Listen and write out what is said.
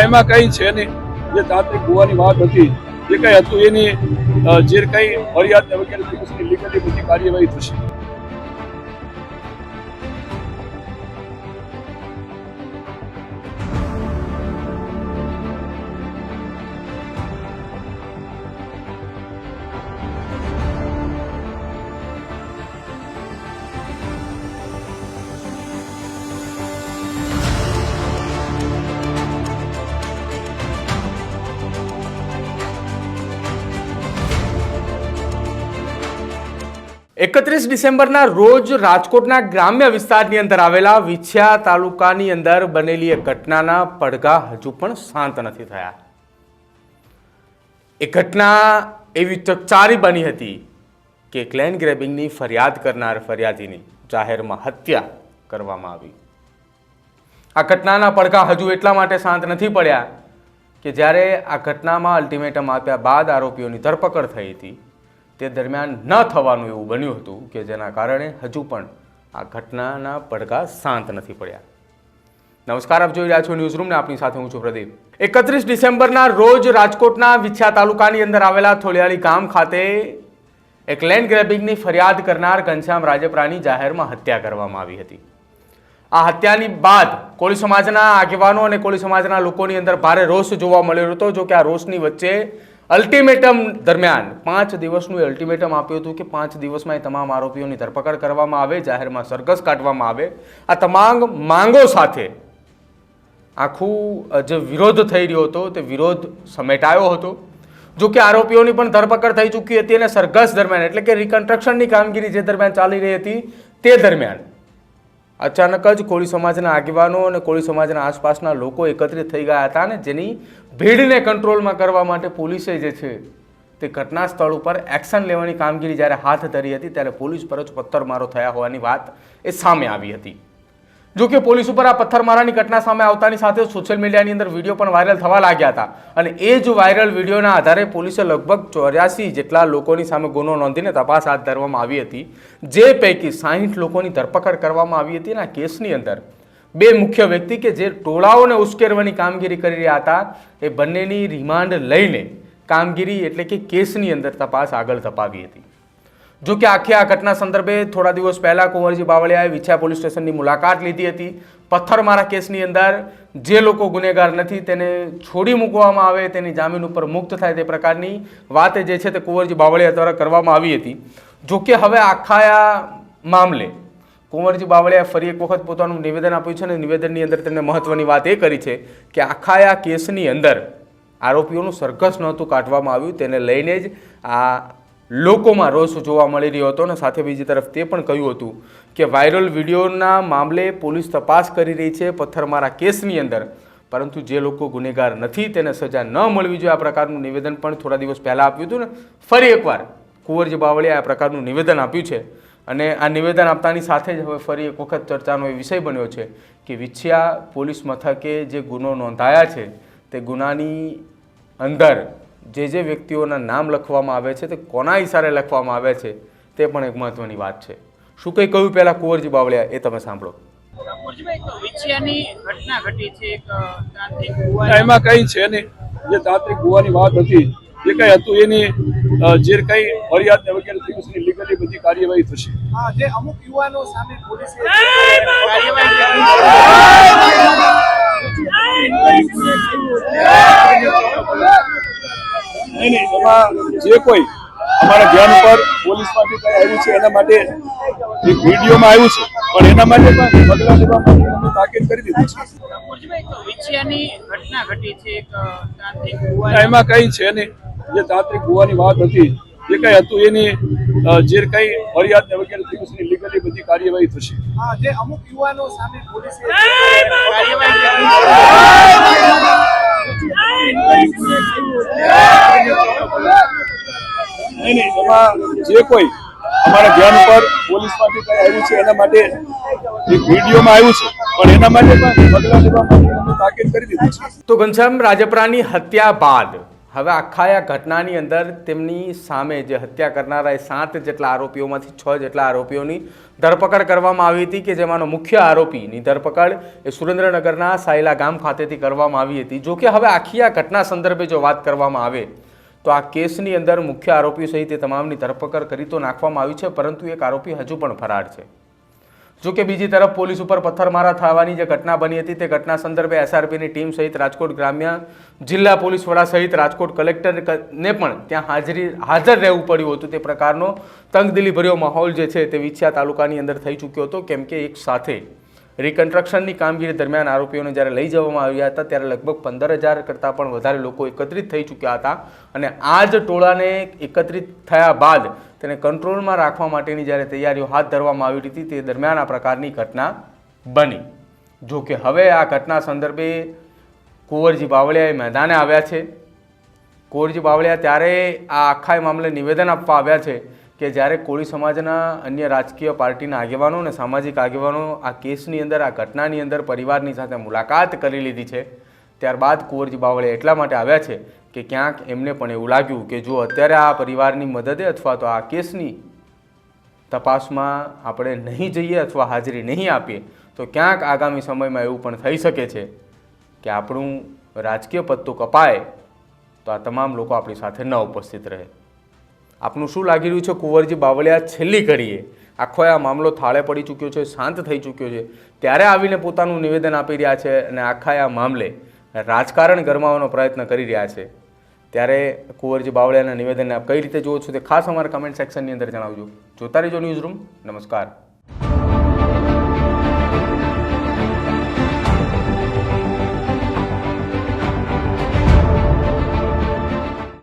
એમાં કઈ છે નહીં. જે તાંત્રિક હોવાની વાત હતી જે કઈ હતું એની જે કઈ ફરિયાદ વગેરે લીગલી કાર્યવાહી થશે. એકત્રીસ ડિસેમ્બરના રોજ રાજકોટના ગ્રામ્ય વિસ્તારની અંદર આવેલા વિછ્યા તાલુકાની અંદર બનેલી એક ઘટનાના પડઘા હજુ પણ શાંત નથી થયા. એ ઘટના એવી ચકચારી બની હતી કે ક્લેન ગ્રેબિંગની ફરિયાદ કરનાર ફરિયાદીની જાહેરમાં હત્યા કરવામાં આવી. આ ઘટનાના પડઘા હજુ એટલા માટે શાંત નથી પડ્યા કે જ્યારે આ ઘટનામાં અલ્ટિમેટમ આપ્યા બાદ આરોપીઓની ધરપકડ થઈ હતી. તે દરમિયાન ન થવાનું એવું બન્યું હતું કે જેના કારણે હજુ પણ આ ઘટનાના પડઘા શાંત નથી પડ્યા. નમસ્કાર, આપ જોઈ રહ્યા છો ન્યૂઝ રૂમને આપની સાથે હું છું પ્રદીપ. એકત્રીસ ડિસેમ્બરના રોજ રાજકોટના વિછ્યા તાલુકાની અંદર આવેલા થોલિયાળી ગામ ખાતે એક લેન્ડ ગ્રેબિંગની ફરિયાદ કરનાર ઘનશ્યામ રાજપરાની જાહેરમાં હત્યા કરવામાં આવી હતી. આ હત્યાની બાદ કોળી સમાજના આગેવાનો અને કોળી સમાજના લોકોની અંદર ભારે રોષ જોવા મળ્યો હતો જો કે આ રોષની વચ્ચે અલ્ટિમેટમ દરમિયાન પાંચ દિવસનું એ અલ્ટિમેટમ આપ્યું હતું કે પાંચ દિવસમાં એ તમામ આરોપીઓની ધરપકડ કરવામાં આવે, જાહેરમાં સરઘસ કાઢવામાં આવે. આ તમામ માંગો સાથે આખું જે વિરોધ થઈ રહ્યો હતો તે વિરોધ સમેટાયો હતો. જો કે આરોપીઓની પણ ધરપકડ થઈ ચૂકી હતી અને સરઘસ દરમિયાન, એટલે કે રિકન્સ્ટ્રક્શનની કામગીરી જે દરમિયાન ચાલી રહી હતી તે દરમિયાન અચાનક જ કોળી સમાજના આગેવાનો અને કોળી સમાજના આસપાસના લોકો એકત્રિત થઈ ગયા હતા અને જેની ભીડને કંટ્રોલમાં કરવા માટે પોલીસે જે છે તે ઘટના સ્થળ ઉપર એક્શન લેવાની કામગીરી જ્યારે હાથ ધરી હતી ત્યારે પોલીસ પર જ પથ્થરમારો થયા હોવાની વાત એ સામે આવી હતી. જો કે પોલીસ ઉપર આ પથ્થરમારાની ઘટના સામે આવતાની સાથે સોશિયલ મીડિયાની અંદર વીડિયો પણ વાયરલ થવા લાગ્યા હતા. અને એ જ વાયરલ વિડીયોના આધારે પોલીસે લગભગ ચોર્યાસી જેટલા લોકોની સામે ગુનો નોંધીને તપાસ હાથ ધરવામાં આવી હતી. જે પૈકી સાહીઠ લોકોની ધરપકડ કરવામાં આવી હતી અને આ કેસની અંદર. બે મુખ્ય વ્યક્તિ કે જે ટોળાઓને ઉશ્કેરવાની કામગીરી કરી રહ્યા હતા, એ બંનેની રિમાન્ડ લઈને કામગીરી એટલે કે કેસની અંદર તપાસ આગળ ધપાવી હતી. જો કે આખી આ ઘટના સંદર્ભે થોડા દિવસ પહેલા કુંવરજી બાવળિયાએ વિછા પોલીસ સ્ટેશનની મુલાકાત લીધી હતી. પથ્થરમારા કેસની અંદર જે લોકો ગુનેગાર નથી તેને છોડી મૂકવામાં આવે, તેની જામીન ઉપર મુક્ત થાય તે પ્રકારની વાત જે છે તે કુંવરજી બાવળિયા દ્વારા કરવામાં આવી હતી. જો કે હવે આખા મામલે કુંવરજી બાવળિયાએ ફરી એક વખત પોતાનું નિવેદન આપ્યું છે અને નિવેદનની અંદર તેમણે મહત્વની વાત એ કરી છે કે આખા આ કેસની અંદર આરોપીઓનું સરઘસ નહોતું કાઢવામાં આવ્યું. તેને લઈને જ આ લોકોમાં રોષ જોવા મળી રહ્યો હતો અને સાથે બીજી તરફ તે પણ કહ્યું હતું કે વાયરલ વિડીયોના મામલે પોલીસ તપાસ કરી રહી છે પથ્થરમારા કેસની અંદર. પરંતુ જે લોકો ગુનેગાર નથી, તેને સજા ન મળવી જોઈએ આ પ્રકારનું નિવેદન પણ થોડા દિવસ પહેલાં આપ્યું હતું ને, ફરી એકવાર કુંવરજી બાવળીએ આ પ્રકારનું નિવેદન આપ્યું છે. અને આ નિવેદન આપતાની સાથે જ હવે ફરી એક વખત ચર્ચાનો એ વિષય બન્યો છે કે વિછિયા પોલીસ મથકે જે ગુનો નોંધાયા છે, તે ગુનાની અંદર જે જે વ્યક્તિઓના નામ લખવામાં આવે છે તે કોના ઇશારે લખવામાં આવે છે તે પણ એક મહત્વની વાત છે. શું કંઈ કહ્યું પહેલાં કુંવરજી બાવળિયા એ તમે સાંભળો. છે. એમાં કઈ છે નહીં. જે તાંત્રિક ગુવાની વાત હતી જે કઈ હતું એની જે કઈ ફરિયાદ ને વગેરે પોલીસની લીગલી બધી કાર્યવાહી થશે. જે અમુક યુવાનો સામે પોલીસે કાર્યવાહી એમાં જે કોઈ અમારા ધ્યાન ઉપર પોલીસમાંથી કંઈ આવ્યું છે એના માટે એક વિડીયોમાં આવ્યું છે પણ એના માટે પણ પગલાં લેવા માટે અમે તાકીદ કરી દીધી છે. છે. એમાં કઈ છે નહીં. જે તાંત્રિક હોવાની વાત હતી જે કઈ હતું એની જે કઈ ફરિયાદ ને વગેરે પોલીસની લીગલી બધી કાર્યવાહી થશે. હા, જે અમુક યુવાનો સામે પોલીસે નહીં નહીં એમાં જે કોઈ અમારા ધ્યાન ઉપર પોલીસમાંથી કઈ આવ્યું છે એના માટે એક વિડીયોમાં આવ્યું છે, પણ એના માટે પણ પગલાં લેવા માટે તાકીદ કરી દીધી છે. તો ઘનશ્યામ, રાજપરાની હત્યા બાદ હવે આખા આ ઘટનાની અંદર તેમની સામે જે હત્યા કરનારા એ સાત જેટલા આરોપીઓમાંથી છ જેટલા આરોપીઓની ધરપકડ કરવામાં આવી હતી કે જેમાંનો મુખ્ય આરોપીની ધરપકડ એ સુરેન્દ્રનગરના સાયલા ગામ ખાતેથી કરવામાં આવી હતી. જો કે હવે આખી આ ઘટના સંદર્ભે જો વાત કરવામાં આવે તો આ કેસની અંદર મુખ્ય આરોપીઓ સહિત એ તમામની ધરપકડ કરી તો નાખવામાં આવી છે, પરંતુ એક આરોપી હજુ પણ ફરાર છે. જો કે બીજી તરફ પોલીસ ઉપર પથ્થરમારા થવાની જે ઘટના બની હતી, તે ઘટના સંદર્ભે એસઆરપીની ટીમ સહિત રાજકોટ ગ્રામ્ય જિલ્લા પોલીસ વડા સહિત રાજકોટ કલેક્ટરને પણ ત્યાં હાજરી, હાજર રહેવું પડ્યું હતું. તે પ્રકારનો તંગદિલીભર્યો માહોલ જે છે તે વિછિયા તાલુકાની અંદર થઈ ચૂક્યો હતો, કેમ કે એક સાથે રિકન્સ્ટ્રક્શનની કામગીરી દરમિયાન આરોપીઓને જ્યારે લઈ જવામાં આવ્યા હતા, ત્યારે લગભગ પંદર હજાર કરતાં પણ વધારે લોકો એકત્રિત થઈ ચૂક્યા હતા અને આ જ ટોળાને એકત્રિત થયા બાદ તેને કંટ્રોલમાં રાખવા માટેની જ્યારે તૈયારીઓ હાથ ધરવામાં આવી હતી, તે દરમિયાન આ પ્રકારની ઘટના બની. જો કે હવે આ ઘટના સંદર્ભે કુંવરજી બાવળિયાએ મેદાને આવ્યા છે. કુંવરજી બાવળિયા ત્યારે આ આખા મામલે નિવેદન આપવા આવ્યા છે કે જ્યારે કોળી સમાજના અન્ય રાજકીય પાર્ટીના આગેવાનો અને સામાજિક આગેવાનો આ કેસની અંદર, આ ઘટનાની અંદર પરિવારની સાથે મુલાકાત કરી લીધી છે, ત્યારબાદ કુંવરજી બાવળે એટલા માટે આવ્યા છે કે ક્યાંક એમને પણ એવું લાગ્યું કે જો અત્યારે આ પરિવારની મદદે અથવા તો આ કેસની તપાસમાં આપણે નહીં જઈએ અથવા હાજરી નહીં આપીએ, તો ક્યાંક આગામી સમયમાં એવું પણ થઈ શકે છે કે આપણું રાજકીય પત્તું કપાય, તો આ તમામ લોકો આપણી સાથે ન ઉપસ્થિત રહે. આપનું શું લાગી રહ્યું છે? કુંવરજી બાવળિયા છેલ્લી કરીએ. આખો આ મામલો થાળે પડી ચૂક્યો છે, શાંત થઈ ચૂક્યો છે. ત્યારે આવીને પોતાનું નિવેદન આપી રહ્યા છે અને આખા આ મામલે રાજકારણ ગરમાવવાનો પ્રયત્ન કરી રહ્યા છે. ત્યારે કુંવરજી બાવળિયાના નિવેદનને આપ કઈ રીતે જુઓ છો તે ખાસ અમારા કમેન્ટ સેક્શનની અંદર જણાવજો. જોતા રહેજો ન્યૂઝ રૂમ નમસ્કાર.